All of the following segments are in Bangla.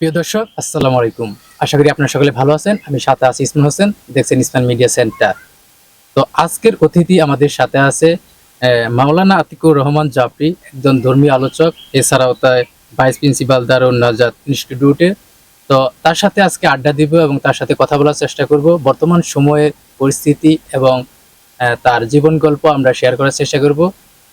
প্রিয় দর্শক, আসসালামু আলাইকুম। আশা করি আপনারা সকলে ভালো আছেন। আমি সাথে আছি ইসমান হোসেন, দেখছেন ইসমান মিডিয়া সেন্টার। তো আজকের অতিথি আমাদের সাথে আছে মাওলানা আতিকুর রহমান জাফরি, একজন ধর্মীয় আলোচক, এছাড়াও তাই ভাইস প্রিন্সিপাল দারুণ নাজাত ইনস্টিটিউটে। তো তার সাথে আজকে আড্ডা দিব এবং তার সাথে কথা বলার চেষ্টা করব। বর্তমান সময়ের পরিস্থিতি এবং তার জীবন গল্প আমরা শেয়ার করার চেষ্টা করব।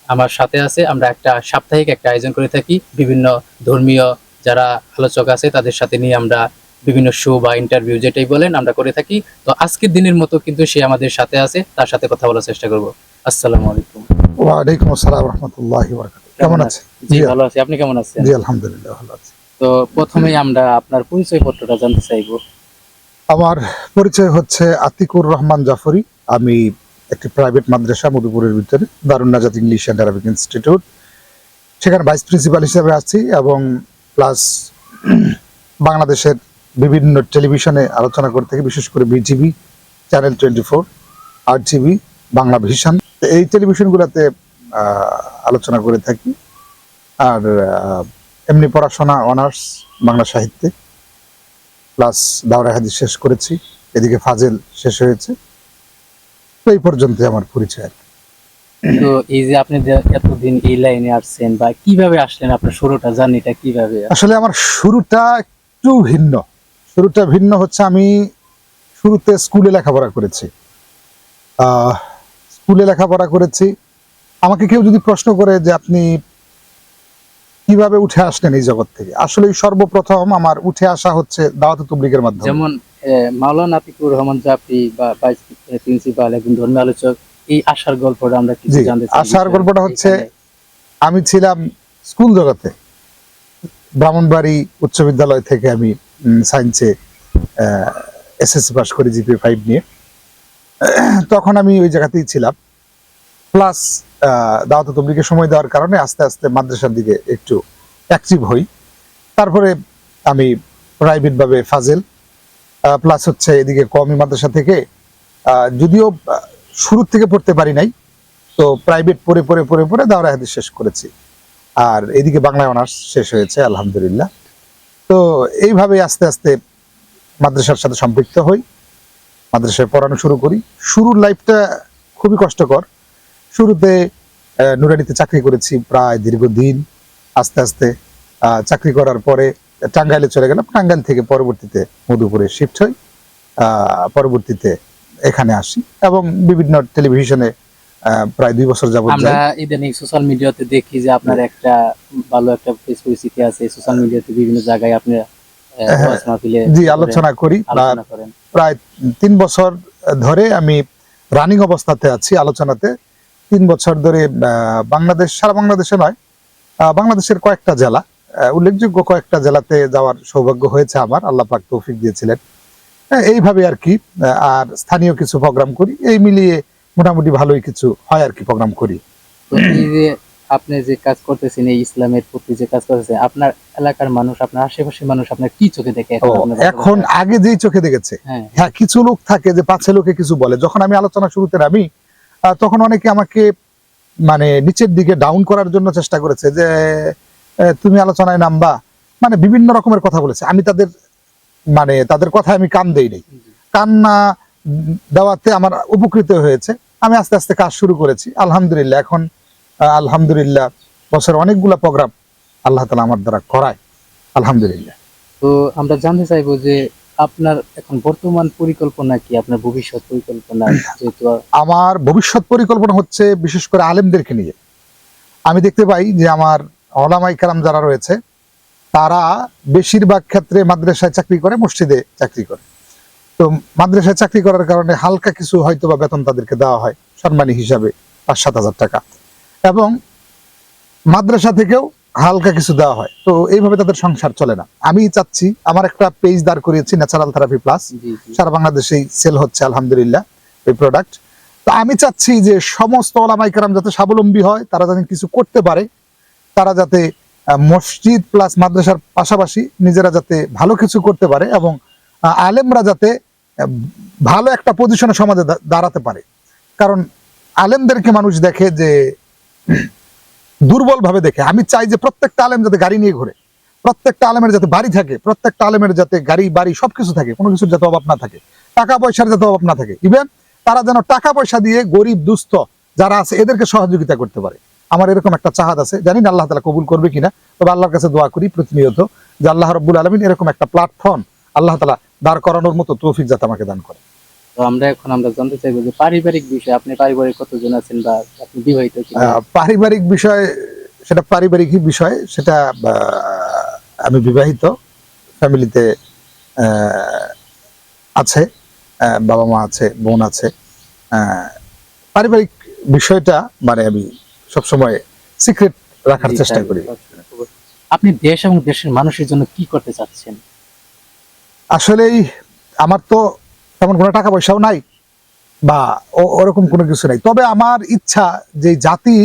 আমার সাথে আছে, আমরা একটা সাপ্তাহিক একটা আয়োজন করে থাকি, বিভিন্ন ধর্মীয় যারা আলোচক আছে তাদের সাথে নিয়ে আমরা বিভিন্ন শো বা ইন্টারভিউ যেটাই বলেন আমরা করে থাকি। তো আজকের দিনের মতো কিন্তু সে আমাদের সাথে আছে তার সাথে কথা বলার চেষ্টা করব। আসসালামু আলাইকুম। ওয়ালাইকুম আসসালাম রহমতুল্লাহ কেমন আছে জি ভালো আছি। আপনি কেমন আছেন? জি আলহামদুলিল্লাহ ভালো আছি। তো প্রথমেই আমরা আপনার পরিচয় পত্রটা জানতে চাইব। আমার পরিচয় হচ্ছে আতিকুর রহমান জাফরি। আমি একটি প্রাইভেট মাদ্রাসা মধুপুরের ভিতরে Darun Najat English and Arabic institute সেখানে ভাইস প্রিন্সিপাল হিসেবে আছি এবং প্লাস বাংলাদেশের বিভিন্ন টেলিভিশনে আলোচনা করে থাকি বিশেষ করে BTV channel twenty four R TV Bangla vision, এই টেলিভিশনগুলোতে আলোচনা করে থাকি। আর এমনি পড়াশোনা, অনার্স, বাংলা সাহিত্যে। প্লাস দাওরা হাদিস শেষ করেছি। এদিকে ফাজেল শেষ হয়েছে। এই পর্যন্ত আমার পরিচয় আর। তো এই যে আপনি এতদিন এই লাইনে আসছেন বা কীভাবে আসলেন আপনার শুরুটা জার্নিটা কীভাবে? আসলে আমার শুরুটা একটু ভিন্ন। শুরুটা ভিন্ন হচ্ছে আমি শুরুতে স্কুলে লেখাপড়া করেছি। স্কুলে লেখাপড়া করেছি। আমাকে কেউ যদি প্রশ্ন করে যে আপনি কীভাবে উঠে আসলেন এই জগৎ থেকে? আসলে সর্বপ্রথম আমার উঠে আসা হচ্ছে দাওয়াত তবলিগের মাধ্যমে। যেমন মাওলানা আতিকুর রহমান জাফরি বা ভাইস প্রিন্সিপাল একজন ধর্মীয় আলোচক এই আশার গল্পটা আমরা কিছু জানতে চাই আশার গল্পটা হচ্ছে আমি ছিলাম স্কুল জগতে। ব্রাহ্মণবাড়ি উচ্চ বিদ্যালয় থেকে আমি সায়েন্সে এসএসসি পাস করি জিপি ফাইভ নিয়ে। তখন আমি ওই জায়গাতেই ছিলাম। প্লাস দাওয়াত তবলিকে সময় দেওয়ার কারণে আস্তে আস্তে মাদ্রাসার দিকে একটু অ্যাক্টিভ হই। তারপরে আমি প্রাইভেট ভাবে ফাজেল। প্লাস হচ্ছে এদিকে কমি মাদ্রাসা থেকে। আহ, যদিও শুরুর থেকে পড়তে পারি নাই। তো প্রাইভেট পড়ে পড়ে পড়ে পড়ে দাওরা হাদিস শেষ করেছি। আর এদিকে বাংলায় অনার্স শেষ হয়েছে, আলহামদুলিল্লাহ। তো এইভাবে আস্তে আস্তে মাদ্রাসার সাথে সম্পৃক্ত হই, মাদ্রাসায় পড়ানো শুরু করি। শুরুর লাইফটা খুবই কষ্টকর। শুরুতে নুরানিতে চাকরি করেছি প্রায় দীর্ঘদিন। আস্তে আস্তে চাকরি করার পরে টাঙ্গাইলে চলে গেলাম। টাঙ্গাইল থেকে পরবর্তীতে মধুপুরে শিফট হই। পরবর্তীতে এখানে আসি এবং বিভিন্ন টেলিভিশনে প্রায় দুই বছর যাবত আমরা ইদানিং সোশ্যাল মিডিয়াতে দেখি যে আপনার একটা ভালো একটা ফেস পরিস্থিতি আছে সোশ্যাল মিডিয়াতে বিভিন্ন জায়গায় আপনি হ্যাঁ, মাহফিলে জি আলোচনা করি প্রায় তিন বছর ধরে আমি রানিং অবস্থাতে আছি আলোচনাতে। তিন বছর ধরে বাংলাদেশ সারা বাংলাদেশে নয় আহ, বাংলাদেশের কয়েকটা জেলা উল্লেখযোগ্য কয়েকটা জেলাতে যাওয়ার সৌভাগ্য হয়েছে আমার আল্লাহ পাক তৌফিক দিয়েছিলেন। হ্যাঁ, এইভাবে আর কি আর স্থানীয় কিছু প্রোগ্রাম করি। এই মিলিয়ে মোটামুটি ভালোই কিছু হয় আর কি প্রোগ্রাম করি। আপনি যে কাজ করতেছেন এই ইসলামের প্রতি যে কাজ করতেছেন আপনার এলাকার মানুষ আপনার আশেপাশের মানুষ আপনার কি চোখে দেখে? এখন আগে যেই চোখে দেখেছে হ্যাঁ। হ্যাঁ কিছু লোক থাকে যে পাঁচে লোকে কিছু বলে। যখন আমি আলোচনা শুরুতে নামি তখন অনেকে আমাকে মানে নিচের দিকে ডাউন করার জন্য চেষ্টা করেছে যে তুমি আলোচনায় নামবা। মানে বিভিন্ন রকমের কথা বলেছে। আমি তাদের মানে তাদের কথায় আমি কান দেই নাই। কান না দেওয়াতে আমার উপকৃত হয়েছে। আমি আস্তে আস্তে কাজ শুরু করেছি। আলহামদুলিল্লাহ এখন আলহামদুলিল্লাহ বছর অনেকগুলো প্রোগ্রাম আল্লাহ তালা আমার দ্বারা করায়। আলহামদুলিল্লাহ। তো আমরা জানতে চাইব যে আপনার এখন বর্তমান পরিকল্পনা কি? আপনার ভবিষ্যৎ পরিকল্পনা যেহেতু আমার ভবিষ্যৎ পরিকল্পনা হচ্ছে বিশেষ করে আলেমদেরকে নিয়ে। আমি দেখতে পাই যে আমার ওলামাই কালাম যারা রয়েছে তারা বেশিরভাগ ক্ষেত্রে মাদ্রাসায় চাকরি করে মসজিদে চাকরি করে। তো মাদ্রাসায় চাকরি করার কারণে হালকা কিছু হয়তো বা বেতন তাদেরকে দেওয়া হয় সম্মানী হিসাবে পাঁচ সাত হাজার টাকা। এবং মাদ্রাসা থেকেও হালকা কিছু দেওয়া হয়। তো এইভাবে তাদের সংসার চলে না। আমি চাচ্ছি আমার একটা পেজ দাঁড় করিয়েছি ন্যাচারাল থেরাপি প্লাস সারা বাংলাদেশেই সেল হচ্ছে আলহামদুলিল্লাহ এই প্রোডাক্ট তো আমি চাচ্ছি যে সমস্ত ওলামাইকারাম যাতে স্বাবলম্বী হয় তারা যাতে কিছু করতে পারে তারা যাতে মসজিদ প্লাস মাদ্রাসার পাশাপাশি নিজেরা যাতে ভালো কিছু করতে পারে এবং আলেমরা যাতে ভালো একটা পজিশনে সমাজে দাঁড়াতে পারে। কারণ আলেমদেরকে মানুষ দেখে যে দুর্বল ভাবে দেখে। আমি চাই যে প্রত্যেকটা আলেম যাতে গাড়ি নিয়ে ঘুরে, প্রত্যেকটা আলেমের যাতে বাড়ি থাকে, প্রত্যেকটা আলেমের যাতে গাড়ি, বাড়ি সবকিছু থাকে, কোনো কিছুর যাতে অভাব না থাকে, টাকা পয়সার যাতে অভাব না থাকে। ইভেন তারা যেন টাকা পয়সা দিয়ে গরিব, দুস্থ যারা আছে, এদেরকে সহযোগিতা করতে পারে। আমার এরকম একটা চাহাদ আছে জানি না আল্লাহ তালা কবুল করবে কিনা তবে আল্লাহর কাছে দোয়া করি প্রতিনিয়ত যে আল্লাহ রব্বুল আলমিন এরকম একটা প্ল্যাটফর্ম আল্লাহ তালা দাঁড় করানোর মতো তৌফিক যাতে আমাকে দান করে। তো আমরা এখন আমরা জানতে চাইব যে পারিবারিক বিষয় আপনি পারিবারিক কতজন আছেন বা আপনি বিবাহিত পারিবারিক বিষয় সেটা পারিবারিকই বিষয় সেটা আমি বিবাহিত ফ্যামিলিতে আছে বাবা মা আছে বোন আছে। আহ, পারিবারিক বিষয়টা মানে আমি সবসময় সিক্রেট রাখার চেষ্টা করি। আপনি দেশ এবং দেশের মানুষের জন্য কি করতে চাচ্ছেন? আসলেই আমার তো তেমন কোনো টাকা পয়সাও নাই বা ওরকম কোনো কিছু নাই। তবে আমার ইচ্ছা যে জাতি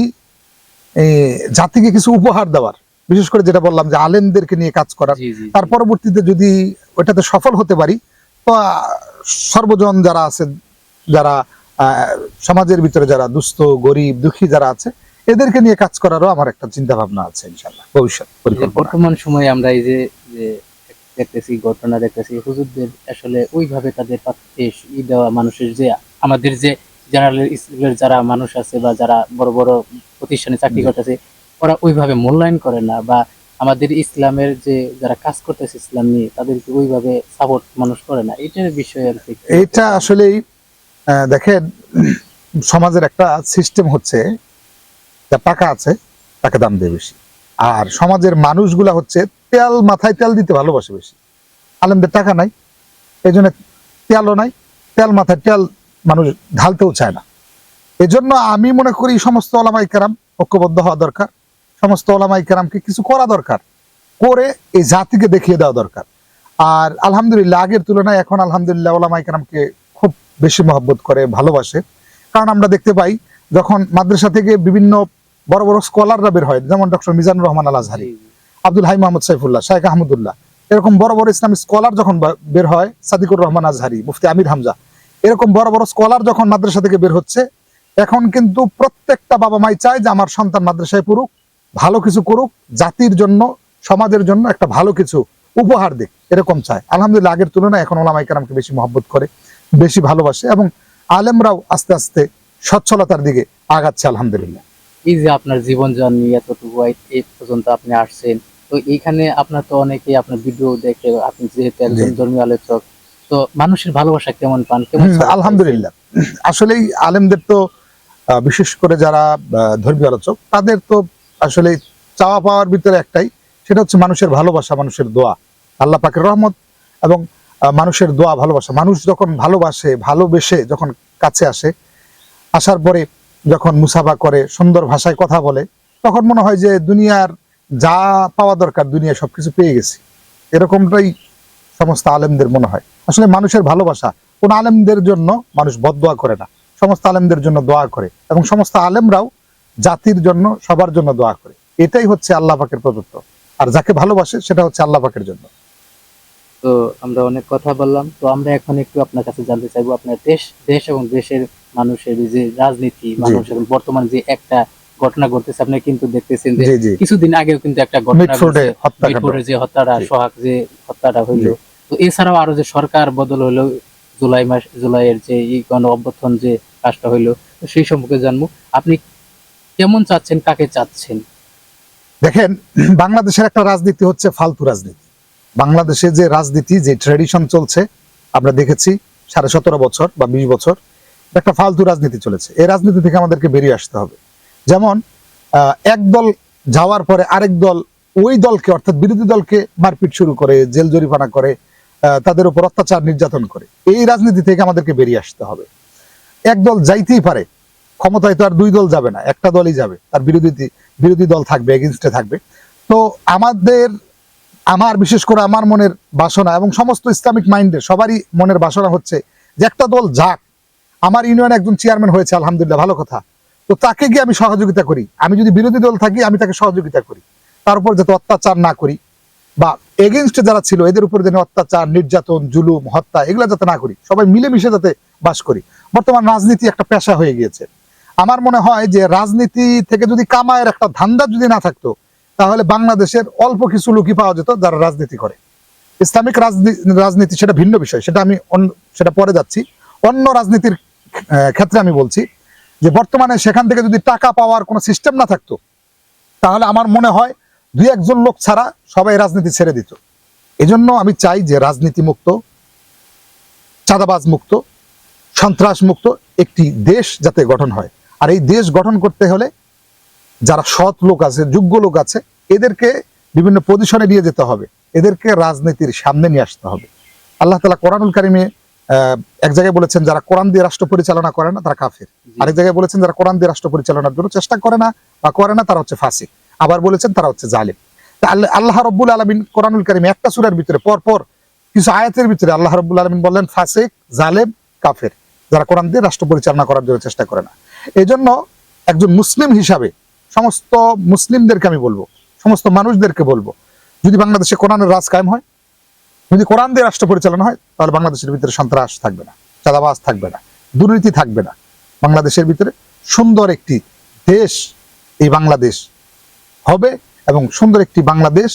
জাতিকে কিছু উপহার দেওয়ার। বিশেষ করে যেটা বললাম যে আলেমদেরকে নিয়ে কাজ করার। তার পরবর্তীতে যদি ওটাতে সফল হতে পারি তো সর্বজন যারা আছে যারা আহ, সমাজের ভিতরে যারা দুস্থ গরিব দুঃখী যারা আছে এদেরকে নিয়ে কাজ করারও আমার একটা চিন্তা ভাবনা আছে ইনশাল্লাহ ভবিষ্যৎ বর্তমান সময়ে আমরা এই যে দেখতেছি ঘটনা দেখতেছি হুজুরদের আসলে ওইভাবে তাদের ই দেওয়া মানুষের যে আমাদের যে জেনারেল স্কুলের যারা মানুষ আছে বা যারা বড় বড় প্রতিষ্ঠানে চাকরি করতেছে ওরা ওইভাবে মূল্যায়ন করে না বা আমাদের ইসলামের যে যারা কাজ করতেছে ইসলাম নিয়ে তাদেরকে ওইভাবে সাপোর্ট মানুষ করে না। এটার বিষয়ে আর কি এইটা আসলেই আহ, দেখেন সমাজের একটা সিস্টেম হচ্ছে যা টাকা আছে, তাকে দাম দেয় বেশি। আর সমাজের মানুষগুলা হচ্ছে তেল মাথায় তেল দিতে ভালোবাসে বেশি। আলেমদের টাকা নাই এই জন্য তেলও নাই, তেল মাথায় তেল মানুষ ঢালতেও চায় না। এজন্য আমি মনে করি সমস্ত ওলামাই কেরাম ঐক্যবদ্ধ হওয়া দরকার। সমস্ত ওলামাই কেরামকে কিছু করা দরকার, করে এই জাতিকে দেখিয়ে দেওয়া দরকার। আর আলহামদুলিল্লাহ, আগের তুলনায় এখন আলহামদুলিল্লাহ ওলামাই কেরামকে খুব বেশি মহব্বত করে, ভালোবাসে। কারণ আমরা দেখতে পাই, যখন মাদ্রাসা থেকে বিভিন্ন বড় বড় স্কলাররা বের হয় যেমন ডক্টর মিজানুর রহমান আল আজহারি। আব্দুল হাই মোহাম্মদ সাইফুল্লাহ শাহেখ আহমদুল্লাহ এরকম বড় বড় ইসলামী স্কলার যখন বের হয় সাদিকুর রহমান আজহারি মুফতি আমির হামজা এরকম বড় বড় স্কলার যখন মাদ্রাসা থেকে বের হচ্ছে এখন কিন্তু প্রত্যেকটা বাবা মাই চায় যে আমার সন্তান মাদ্রাসায় পড়ুক ভালো কিছু করুক জাতির জন্য সমাজের জন্য একটা ভালো কিছু উপহার দিক এরকম চায় আলহামদুলিল্লাহ আগের তুলনায় এখন ওলামাই কেরামকে বেশি মহব্বত করে বেশি ভালোবাসে এবং আলেমরাও আস্তে আস্তে সচ্ছলতার দিকে আগাচ্ছে আলহামদুলিল্লাহ এই যে আপনার জীবন জার্নি এতটুকু এই- পর্যন্ত আপনি আসছেন তো এইখানে আপনার তো অনেকে আপনার ভিডিও দেখে আপনি যেহেতু একজন ধর্মীয় আলোচক তো মানুষের ভালোবাসা কেমন পান? কেমন হুম, আলহামদুলিল্লাহ। আসলেই আলেমদের তো বিশেষ করে যারা ধর্মীয় আলোচক তাদের তো আসলে চাওয়া পাওয়ার ভিতরে একটাই সেটা হচ্ছে মানুষের ভালোবাসা মানুষের দোয়া। আল্লাহ পাকের রহমত এবং মানুষের দোয়া ভালোবাসা। মানুষ যখন ভালোবাসে ভালোবেসে যখন কাছে আসে আসার পরে যখন মুসাফা করে সুন্দর ভাষায় কথা বলে, তখন মনে হয় যে দুনিয়ার যা পাওয়া দরকার দুনিয়া সবকিছু পেয়ে গেছি। এরকমটাই সমস্ত আলেমদের মনে হয়। আসলে মানুষের ভালোবাসা, কোন আলেমদের জন্য মানুষ বদদোয়া করে না। সমস্ত আলেমদের জন্য দোয়া করে এবং সমস্ত আলেমরাও জাতির জন্য সবার জন্য দোয়া করে। এটাই হচ্ছে আল্লাহ পাকের প্রদত্ত। আর যাকে ভালোবাসে, সেটা হচ্ছে আল্লাহ পাকের জন্য। তো আমরা অনেক কথা বললাম। তো আমরা এখন একটু আপনার কাছে জানতে চাইব, আপনার দেশ দেশ এবং দেশের মানুষের যে রাজনীতি মানুষ এখন বর্তমান যে একটা ঘটনা ঘটতেছে আপনি কিন্তু দেখতেছেন যে কিছুদিন আগেও কিন্তু একটা ঘটনা যে হত্যাটা সোহাগ যে হত্যাটা হইল। তো এছাড়াও আরও যে সরকার বদল হইল জুলাই মাস জুলাইয়ের যে গণ অভ্যর্থন যে কাজটা হইল সেই সম্পর্কে জানব। আপনি কেমন চাচ্ছেন কাকে চাচ্ছেন? দেখেন বাংলাদেশের একটা রাজনীতি হচ্ছে ফালতু রাজনীতি। বাংলাদেশে যে রাজনীতি যে ট্রেডিশন চলছে আমরা দেখেছি সাড়ে সতেরো বছর বা বিশ বছর একটা ফালতু রাজনীতি চলেছে। এই রাজনীতি থেকে আমাদেরকে বেরিয়ে আসতে হবে। যেমন এক দল যাওয়ার পরে আরেক দল ওই দলকে, অর্থাৎ বিরোধী দলকে মারপিট শুরু করে, জেল জরিমানা করে তাদের উপর অত্যাচার নির্যাতন করে। এই রাজনীতি থেকে আমাদেরকে বেরিয়ে আসতে হবে। এক দল যাইতেই পারে, ক্ষমতায় তো আর দুই দল যাবে না, একটা দলই যাবে, তার বিরোধী বিরোধী দল থাকবে এগেনস্টে থাকবে। তো আমাদের, আমার, বিশেষ করে আমার মনের বাসনা এবং সমস্ত ইসলামিক মাইন্ডের সবারই মনের বাসনা হচ্ছে যে একটা দল যাক আমার ইউনিয়নে একজন চেয়ারম্যান হয়েছে, আলহামদুলিল্লাহ, ভালো কথা। তো তাকে গিয়ে আমি সহযোগিতা করি। আমি যদি বিরোধী দল থাকি, আমি তাকে সহযোগিতা করি। তার উপর যাতে অত্যাচার না করি বা এগেনস্টে যারা ছিল, এদের উপর যেন অত্যাচার, নির্যাতন, জুলুম, হত্যা, এগুলো যাতে না করি, সবাই মিলেমিশে যাতে বাস করি। বর্তমান রাজনীতি একটা পেশা হয়ে গিয়েছে। আমার মনে হয় যে রাজনীতি থেকে যদি কামায়ের একটা ধান্দা যদি না থাকতো, তাহলে বাংলাদেশের অল্প কিছু লোকই পাওয়া যেত যারা রাজনীতি করে। ইসলামিক রাজনী- রাজনীতি সেটা ভিন্ন বিষয়, সেটা আমি সেটা পরে যাচ্ছি। অন্য রাজনীতির ক্ষেত্রে আমি বলছি যে বর্তমানে সেখান থেকে যদি টাকা পাওয়ার কোনো সিস্টেম না থাকতো, তাহলে আমার মনে হয় দুই একজন লোক ছাড়া সবাই রাজনীতি ছেড়ে দিত। এজন্য আমি চাই যে রাজনীতি মুক্ত, চাঁদাবাজ মুক্ত, সন্ত্রাস মুক্ত একটি দেশ যাতে গঠন হয়। আর এই দেশ গঠন করতে হলে যারা সৎ লোক আছে, যোগ্য লোক আছে, এদেরকে বিভিন্ন পজিশনে নিয়ে যেতে হবে। এদেরকে রাজনীতির সামনে নিয়ে আসতে হবে। আল্লাহ তালা কোরআনুল কারিমে এক জায়গায় বলেছেন যারা কোরআন দিয়ে রাষ্ট্র পরিচালনা করে না তারা কাফের। আরেক জায়গায় বলেছেন যারা কোরআন দিয়ে রাষ্ট্র পরিচালনার জন্য চেষ্টা করে না বা করে না তারা হচ্ছে ফাসিক। আবার বলেছেন তারা হচ্ছে জালিম। আল্লাহ- আল্লাহ রব্বুল আলমিন কোরআনুল কারিমে একটা সুরের ভিতরে পর পর কিছু আয়াতের ভিতরে আল্লাহ রব্বুল আলমিন বললেন ফাসিক জালেম কাফের। যারা কোরআন দিয়ে রাষ্ট্র পরিচালনা করার জন্য চেষ্টা করে না। এই জন্য একজন মুসলিম হিসাবে সমস্ত মুসলিমদেরকে আমি বলব সমস্ত মানুষদেরকে বলব যদি বাংলাদেশে কোরআনের রাজ কায়েম হয় যদি কোরআন দিয়ে রাষ্ট্র পরিচালনা হয় তাহলে বাংলাদেশের ভিতরে সন্ত্রাস থাকবে না চাঁদাবাজ থাকবে না দুর্নীতি থাকবে না। বাংলাদেশের ভিতরে সুন্দর একটি দেশ এই বাংলাদেশ হবে এবং সুন্দর একটি বাংলাদেশ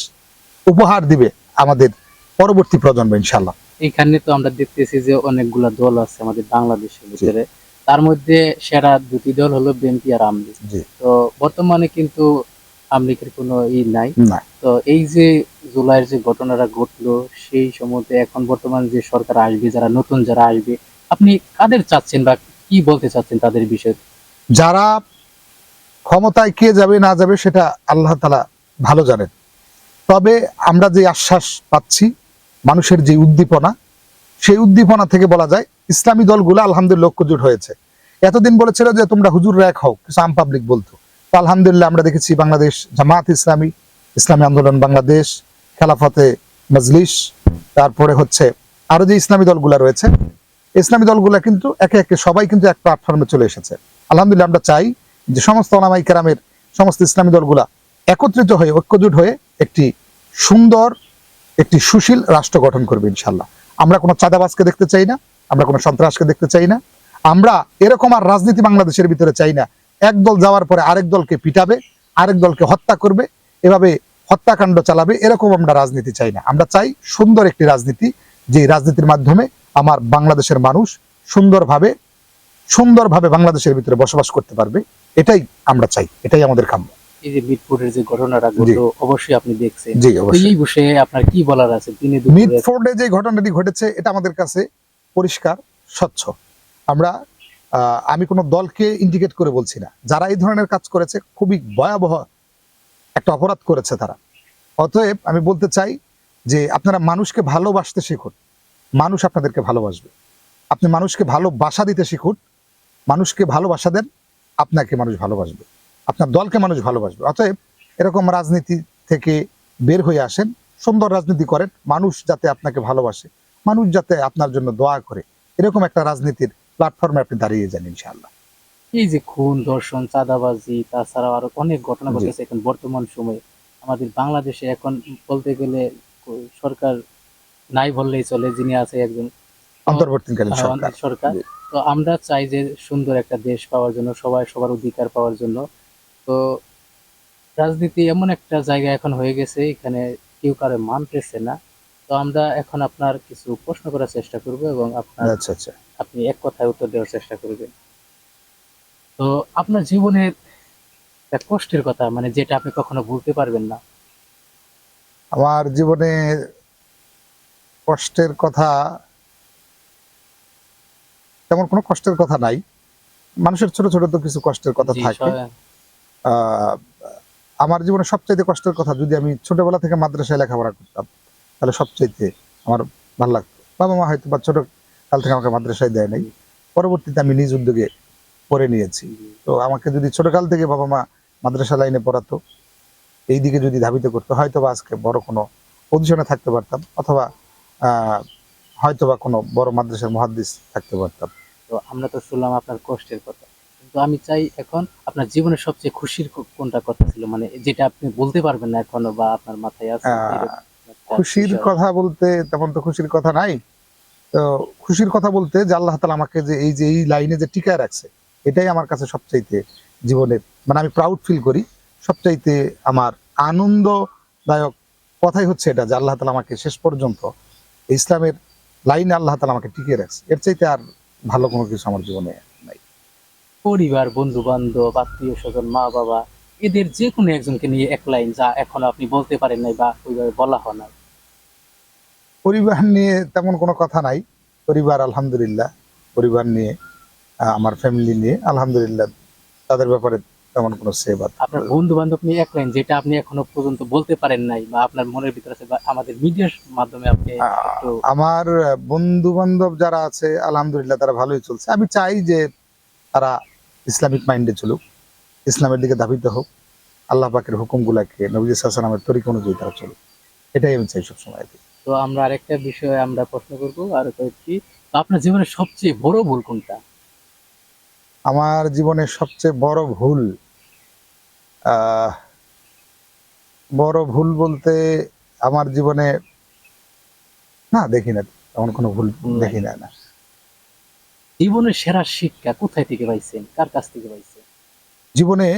উপহার দিবে আমাদের পরবর্তী প্রজন্ম ইনশাল্লাহ এখানে তো আমরা দেখতেছি যে অনেকগুলা দল আছে আমাদের বাংলাদেশের ভিতরে। তার মধ্যে সেরা দুটি দল হলো বিএনপি আর আমলি তো বর্তমানে কিন্তু আমলিকের কোনো ই নাই। তো এই যে জুলাইয়ের যে ঘটনাটা ঘটলো সেই সম্বন্ধে এখন বর্তমান যে সরকার আসবে যারা নতুন যারা আসবে আপনি কাদের চাচ্ছেন বা কি বলতে চাচ্ছেন তাদের বিষয়ে? যারা ক্ষমতায় কে যাবে না যাবে সেটা আল্লাহ তালা ভালো জানেন। তবে আমরা যে আশ্বাস পাচ্ছি মানুষের যে উদ্দীপনা সেই উদ্দীপনা থেকে বলা যায় ইসলামী দলগুলো আলহামদুলিল্লাহ ঐক্যজোট হয়েছে। এতদিন বলেছিল যে তোমরা হুজুর এক হও কিছু আম পাবলিক বলতো। তো আলহামদুলিল্লাহ আমরা দেখেছি বাংলাদেশ জামাত ইসলামী ইসলামী আন্দোলন বাংলাদেশ, খেলাফতে মজলিস, তারপরে হচ্ছে আরও যে ইসলামী দলগুলো রয়েছে, ইসলামী দলগুলো কিন্তু একে একে সবাই কিন্তু এক প্ল্যাটফর্মে চলে এসেছে। আলহামদুলিল্লাহ আমরা চাই যে সমস্ত ওলামাই কেরামের সমস্ত ইসলামী দলগুলা একত্রিত হয়ে, ঐক্যজোট হয়ে একটি সুন্দর, একটি সুশীল রাষ্ট্র গঠন করবে ইনশাল্লাহ আমরা কোনো চাঁদাবাজকে দেখতে চাই না, আমরা কোনো সন্ত্রাসকে দেখতে চাই না, আমরা এরকম আর রাজনীতি বাংলাদেশের ভিতরে চাই না এক দল যাওয়ার পরে আরেক দলকে পিটাবে আরেক দলকে হত্যা করবে এভাবে হত্যাকাণ্ড চালাবে এরকম আমরা রাজনীতি চাই না। আমরা চাই সুন্দর একটি রাজনীতি যে রাজনীতির মাধ্যমে আমার বাংলাদেশের মানুষ সুন্দরভাবে সুন্দরভাবে বাংলাদেশের ভিতরে বসবাস করতে পারবে। এটাই আমরা চাই এটাই আমাদের কাম্য। এই যে ঘটনাটা ঘটলো অবশ্যই আপনি দেখছেন। জি অবশ্যই। এই বিষয়ে আপনার কি বলার আছে? তিনি মিডফোর্ডে যে ঘটনাটি ঘটেছে এটা আমাদের কাছে পরিষ্কার স্বচ্ছ। আমরা আমি কোনো দলকে ইন্ডিকেট করে বলছি না। যারা এই ধরনের কাজ করেছে, খুবই ভয়াবহ একটা অপরাধ করেছে তারা। অতএব আমি বলতে চাই যে আপনারা মানুষকে ভালোবাসতে শিখুন। মানুষ আপনাদেরকে ভালোবাসবে। আপনি মানুষকে ভালোবাসা দিতে শিখুন। মানুষকে ভালোবাসা দেন, আপনাকে মানুষ ভালোবাসবে। আপনার দলকে মানুষ ভালোবাসবে। অতএব এরকম রাজনীতি থেকে বের হয়ে আসেন, সুন্দর রাজনীতি করেন। মানুষ যাতে আপনাকে ভালোবাসে, মানুষ যাতে আপনার জন্য দোয়া করে। এরকম একটা রাজনীতির প্ল্যাটফর্মে আপনি দাঁড়িয়ে যান ইনশাআল্লাহ। এই যে খুন ধর্ষণ চাঁদাবাজি তাছাড়াও আরও অনেক ঘটনা ঘটেছে এখন বর্তমান সময়ে। আমাদের বাংলাদেশে এখন বলতে গেলে সরকার নাই বললেই চলে যিনি আছে একজন অন্তর্বর্তীকালীন সরকার। সরকার। তো আমরা চাই যে সুন্দর একটা দেশ পাওয়ার জন্য সবাই সবার অধিকার পাওয়ার জন্য। তো রাজনীতি এমন একটা জায়গা এখন হয়ে গেছে এখানে কেউ কারও মানতেছে না। তো আমরা এখন আপনার কিছু প্রশ্ন করার চেষ্টা করব এবং আপনার আচ্ছা আচ্ছা। আপনি এক কথায় উত্তর দেওয়ার চেষ্টা করবেন। তো আপনার জীবনের একটা কষ্টের কথা মানে যেটা আপনি কখনো ভুলতে পারবেন না। আমার জীবনে কষ্টের কথা তেমন কোনো কষ্টের কথা নাই। মানুষের ছোট ছোট তো কিছু কষ্টের কথা থাকে। আহ, আমার জীবনে সবচাইতে কষ্টের কথা যদি আমি ছোটবেলা থেকে মাদ্রাসায় লেখাপড়া করতাম তাহলে সবচাইতে আমার ভালো লাগতো। বাবা মা হয়তো বা ছোট কাল থেকে আমাকে মাদ্রাসায় দেয় নাই। পরবর্তীতে আমি নিজ উদ্যোগে পড়ে নিয়েছি। তো আমাকে যদি ছোটকাল থেকে বাবা মা মাদ্রাসা লাইনে পড়াতো এই দিকে যদি ধাবিত করতো হয়তো বা আজকে বড় কোনো পজিশনে থাকতে পারতাম অথবা হয়তো বা কোনো বড় মাদ্রাসার মহাদ্দিস থাকতে পারতাম। তো আমরা তো শুনলাম আপনার কষ্টের কথা। কিন্তু আমি চাই এখন আপনার জীবনের সবচেয়ে খুশির কোনটা কথা ছিল? মানে যেটা আপনি বলতে পারবেন না এখনও বা আপনার মাথায় আছে খুশির কথা বলতে তেমন তো খুশির কথা নাই। খুশির কথা বলতে যে আল্লাহ তালা আমাকে যে এই যে এই লাইনে যে টিকায় রাখছে, এটাই আমার কাছে সবচাইতে জীবনের মানে আমি প্রাউড ফিল করি। সবচাইতে আমার আনন্দদায়ক কথাই হচ্ছে এটা যে আল্লাহ তালা আমাকে শেষ পর্যন্ত ইসলামের লাইনে আল্লাহ তালা আমাকে টিকিয়ে রাখছে। এর চাইতে আর ভালো কোনো কিছু আমার জীবনে নাই। পরিবার বন্ধু বান্ধব আত্মীয় স্বজন মা বাবা এদের যে কোনো একজনকে নিয়ে এক লাইন যা এখনও আপনি বলতে পারেন নাই বা ওইভাবে বলা হয় না পরিবার নিয়ে তেমন কোনো কথা নাই। পরিবার আলহামদুলিল্লাহ। পরিবার নিয়ে আমার ফ্যামিলি নিয়ে আলহামদুলিল্লাহ তাদের ব্যাপারে তেমন কোনো সেবা আপনার বন্ধু বান্ধব নিয়ে এক লাইন যেটা আপনি এখনও পর্যন্ত বলতে পারেন নাই বা আপনার মনের ভিতরে আছে বা আমাদের মিডিয়ার মাধ্যমে আপনি আমার বন্ধু বান্ধব যারা আছে আলহামদুলিল্লাহ তারা ভালোই চলছে। আমি চাই যে তারা ইসলামিক মাইন্ডে চলুক ইসলামের দিকে ধাবিত হোক আল্লাহ পাকের হুকুমগুলাকে নবী সালামের তরিক অনুযায়ী তারা চলুক। এটাই আমি চাই সবসময় তো আমরা আরেকটা বিষয়ে আমরা প্রশ্ন করব আর কয়েকটি তো আপনার জীবনের সবচেয়ে বড় ভুল কোনটা? আমার জীবনের সবচেয়ে বড় ভুল বড় ভুল বলতে আমার জীবনে না দেখি না এমন কোনো ভুল দেখি না না। জীবনের সেরা শিক্ষা কোথায় থেকে পাইছেন? কার কাছ থেকে পাইছেন? জীবনে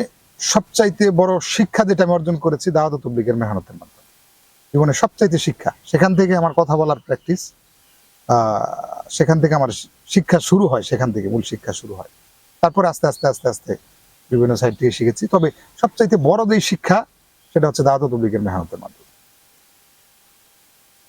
সবচাইতে বড় শিক্ষা যেটা আমি অর্জন করেছি দাওয়াত তবলিগের মেহনতের মাধ্যমে। জীবনে সবচাইতে শিক্ষা। সেখান থেকে আমার কথা বলার প্র্যাকটিস সেখান থেকে আমার শিক্ষা শুরু হয়, সেখান থেকে মূল শিক্ষা শুরু হয়। তারপরে আস্তে আস্তে আস্তে আস্তে বিভিন্ন সাইড থেকে শিখেছি। তবে সবচাইতে বড় যে শিক্ষা, সেটা হচ্ছে দাওয়াত তবলিগের মেহনতের মাধ্যমে।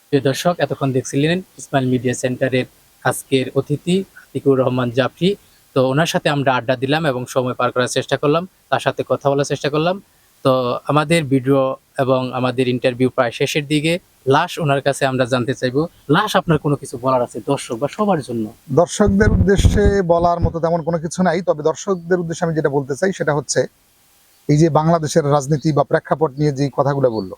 প্রিয় দর্শক, এতক্ষণ দেখছিলেন ইসমাইল মিডিয়া সেন্টারের আজকের অতিথি, আতিকুর রহমান জাফরি। তো ওনার সাথে আমরা আড্ডা দিলাম এবং সময় পার করার চেষ্টা করলাম। তার সাথে কথা বলার চেষ্টা করলাম। তো আমাদের ভিডিও এবং আমাদের ইন্টারভিউ প্রায় শেষের দিকে। লাশ ওনার কাছে আমরা জানতে চাইব। লাশ আপনার কোনো কিছু বলার আছে দর্শক বা সবার জন্য? দর্শকদের উদ্দেশ্যে বলার মতো তেমন কোনো কিছু নাই তবে দর্শকদের উদ্দেশ্যে আমি যেটা বলতে চাই সেটা হচ্ছে এই যে বাংলাদেশের রাজনীতি বা প্রেক্ষাপট নিয়ে যে কথাগুলো বলল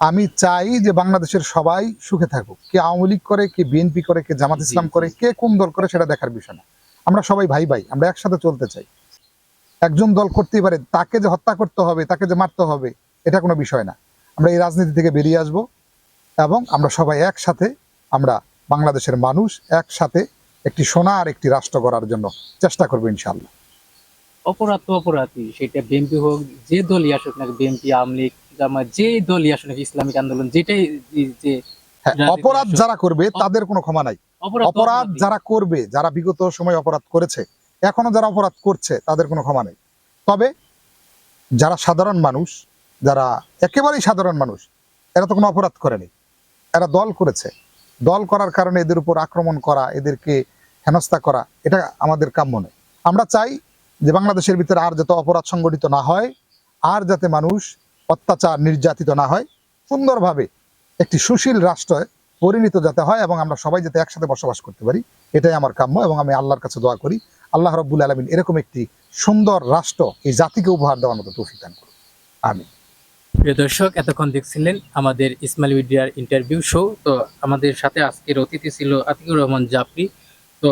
আমি চাই যে বাংলাদেশের সবাই সুখে থাকুক। কে আওয়ামী লীগ করে কে বিএনপি করে কে জামাত ইসলাম করে কে কোন দল করে সেটা দেখার বিষয় না। আমরা সবাই ভাই ভাই আমরা একসাথে চলতে চাই। একজন দল করতেই পারে তাকে যে হত্যা করতে হবে তাকে যে মারতে হবে এটা কোনো বিষয় না। আমরা এই রাজনীতি থেকে বেরিয়ে আসব এবং আমরা সবাই একসাথে আমরা বাংলাদেশের মানুষ একসাথে একটি সোনার একটি রাষ্ট্র গড়ার জন্য চেষ্টা করব ইনশাআল্লাহ। অপরাধ তো অপরাধী সেটা বিএনপি হোক যে দলই আসুক না বিএনপি আওয়ামী লীগ জামাত যে দলই আসুক নাকি ইসলামিক আন্দোলন যেটাই যে- হ্যাঁ, অপরাধ যারা করবে তাদের কোনো ক্ষমা নাই। অপরাধী। যারা করবে যারা বিগত সময় অপরাধ করেছে এখনও যারা অপরাধ করছে, তাদের কোনো ক্ষমা নেই। তবে যারা সাধারণ মানুষ, যারা একেবারেই সাধারণ মানুষ, এরা তো কোনো অপরাধ করেনি। এরা দল করেছে। দল করার কারণে এদের উপর আক্রমণ করা, এদেরকে হেনস্থা করা, এটা আমাদের কাম্য নয়। আমরা চাই যে বাংলাদেশের ভিতরে আর যাতে অপরাধ সংগঠিত না হয়, আর যাতে মানুষ অত্যাচার নির্যাতিত না হয়, সুন্দরভাবে একটি সুশীল রাষ্ট্রে পরিণত যাতে হয় এবং আমরা সবাই যাতে একসাথে বসবাস করতে পারি, এটাই আমার কাম্য এবং আমি আল্লাহর কাছে দোয়া করি। আল্লাহ রব্বুল আলমিন এরকম একটি সুন্দর রাষ্ট্র, এই জাতিকে উপহার দেওয়ার মতো তৌফিক দান করুন। আমি প্রিয় দর্শক, এতক্ষণ দেখছিলেন আমাদের ইসমাইল মিডিয়ার ইন্টারভিউ শো। তো আমাদের সাথে আজকের অতিথি ছিল আতিকুর রহমান জাফরি। তো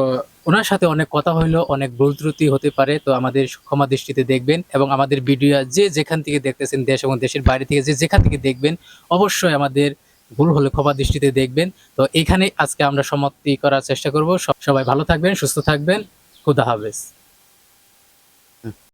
ওনার সাথে অনেক কথা হইল, অনেক ভুল ত্রুটি হতে পারে, তো আমাদের ক্ষমা দৃষ্টিতে দেখবেন এবং আমাদের ভিডিও যে যেখান থেকে দেখতেছেন দেশ এবং দেশের বাইরে থেকে যে যেখান থেকে দেখবেন, অবশ্যই আমাদের ভুল হলে ক্ষমা দৃষ্টিতে দেখবেন। তো এখানে আজকে আমরা সমাপ্তি করার চেষ্টা করব। সবাই ভালো থাকবেন, সুস্থ থাকবেন। খুদা হাফেজ।